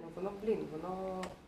não não no.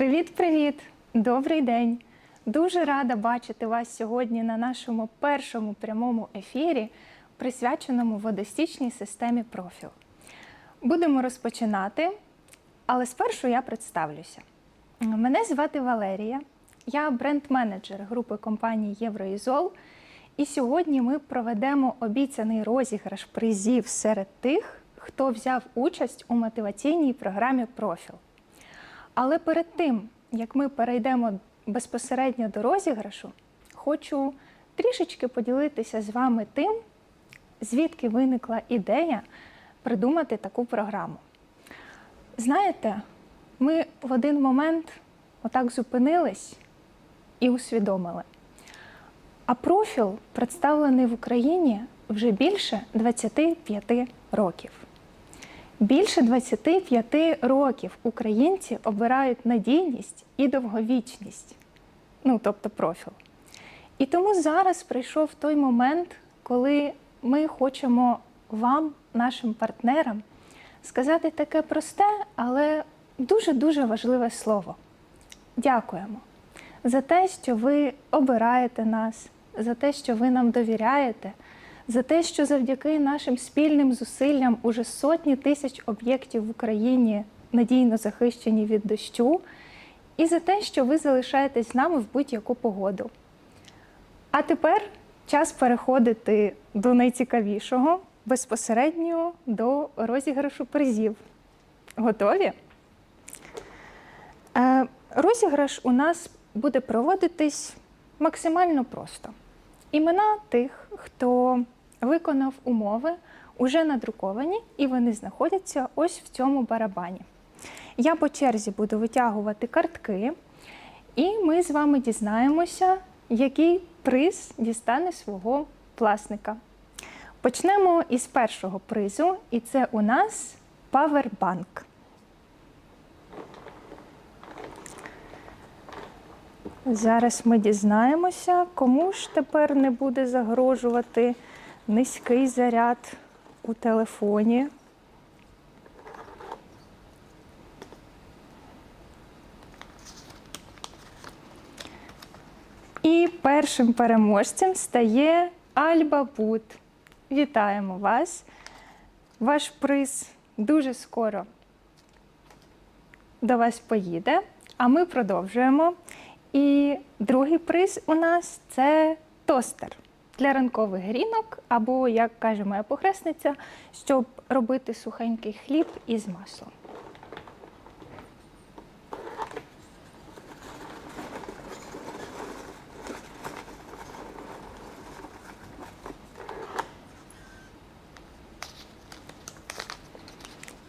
Привіт-привіт! Добрий день! Дуже рада бачити вас сьогодні на нашому першому прямому ефірі, присвяченому водостічній системі профіл. Будемо розпочинати, але спершу я представлюся. Мене звати Валерія, я бренд-менеджер групи компанії Євроізол. І сьогодні ми проведемо обіцяний розіграш призів серед тих, хто взяв участь у мотиваційній програмі Профіл. Але перед тим, як ми перейдемо безпосередньо до розіграшу, хочу трішечки поділитися з вами тим, звідки виникла ідея придумати таку програму. Знаєте, ми в один момент отак зупинились і усвідомили. А профіл представлений в Україні вже більше 25 років. Більше 25 років українці обирають надійність і довговічність, ну тобто профіл. І тому зараз прийшов той момент, коли ми хочемо вам, нашим партнерам, сказати таке просте, але дуже-дуже важливе слово. Дякуємо за те, що ви обираєте нас, за те, що ви нам довіряєте, за те, що завдяки нашим спільним зусиллям уже сотні тисяч об'єктів в Україні надійно захищені від дощу, і за те, що ви залишаєтесь з нами в будь-яку погоду. А тепер час переходити до найцікавішого безпосередньо до розіграшу призів. Готові? Е, Розіграш у нас буде проводитись максимально просто. Імена тих, хто виконав умови, уже надруковані, і вони знаходяться ось в цьому барабані. Я по черзі буду витягувати картки, і ми з вами дізнаємося, який приз дістане свого власника. Почнемо із першого призу, і це у нас Powerbank. Зараз ми дізнаємося, кому ж тепер не буде загрожувати низький заряд у телефоні. І першим переможцем стає Альба Бут. Вітаємо вас! Ваш приз дуже скоро до вас поїде, а ми продовжуємо. І другий приз у нас це тостер для ранкових грінок, або, як каже моя похресниця, щоб робити сухенький хліб із маслом.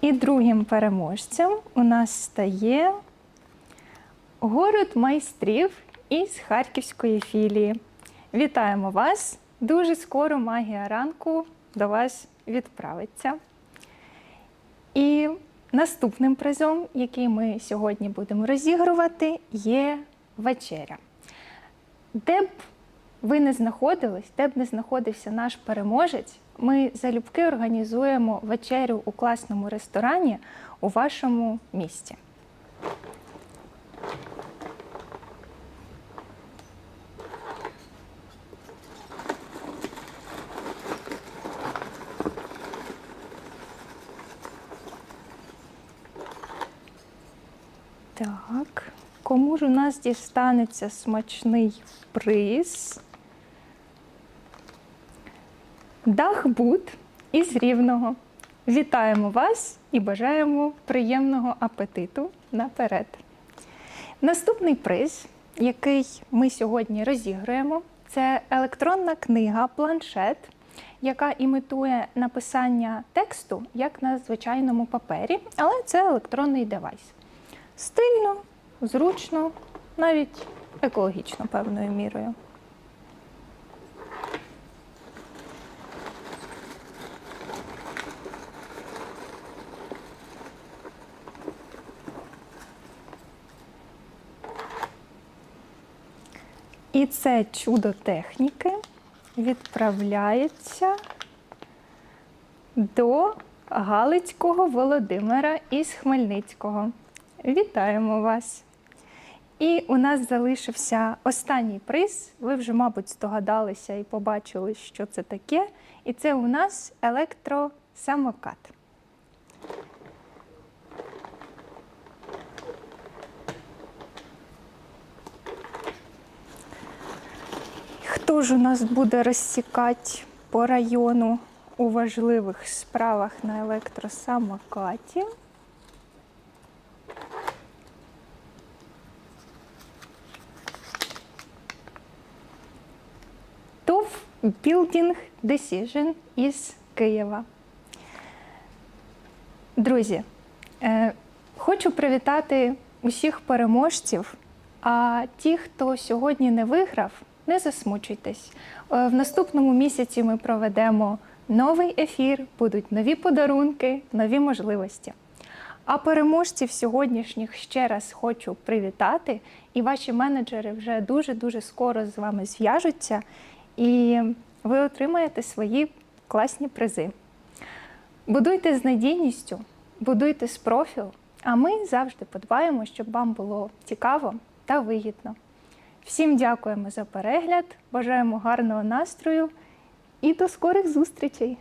І другим переможцем у нас стає город майстрів із Харківської філії. Вітаємо вас! Дуже скоро магія ранку до вас відправиться. І наступним призом, який ми сьогодні будемо розігрувати, є вечеря. Де б ви не знаходились, де б не знаходився наш переможець, ми залюбки організуємо вечерю у класному ресторані у вашому місті. Так, кому ж у нас дістанеться смачний приз? Дахбут із Рівного. Вітаємо вас і бажаємо приємного апетиту наперед. Наступний приз, який ми сьогодні розіграємо, це електронна книга планшет, яка імітує написання тексту як на звичайному папері, але це електронний девайс. Стильно, зручно, навіть екологічно певною мірою. І це чудо техніки відправляється до Галицького Володимира із Хмельницького. Вітаємо вас! І у нас залишився останній приз. Ви вже, мабуть, здогадалися і побачили, що це таке. І це у нас електросамокат. Хто ж у нас буде розсікати по району у важливих справах на електросамокаті? Building Decision із Києва. Друзі, е, хочу привітати усіх переможців. А ті, хто сьогодні не виграв, не засмучуйтесь. Е, В наступному місяці ми проведемо новий ефір, будуть нові подарунки, нові можливості. А переможців сьогоднішніх ще раз хочу привітати, і ваші менеджери вже дуже-дуже скоро з вами зв'яжуться, і ви отримаєте свої класні призи. Будуйте з надійністю, будуйте з профіл, а ми завжди подбаємо, щоб вам було цікаво та вигідно. Всім дякуємо за перегляд, бажаємо гарного настрою і до скорих зустрічей!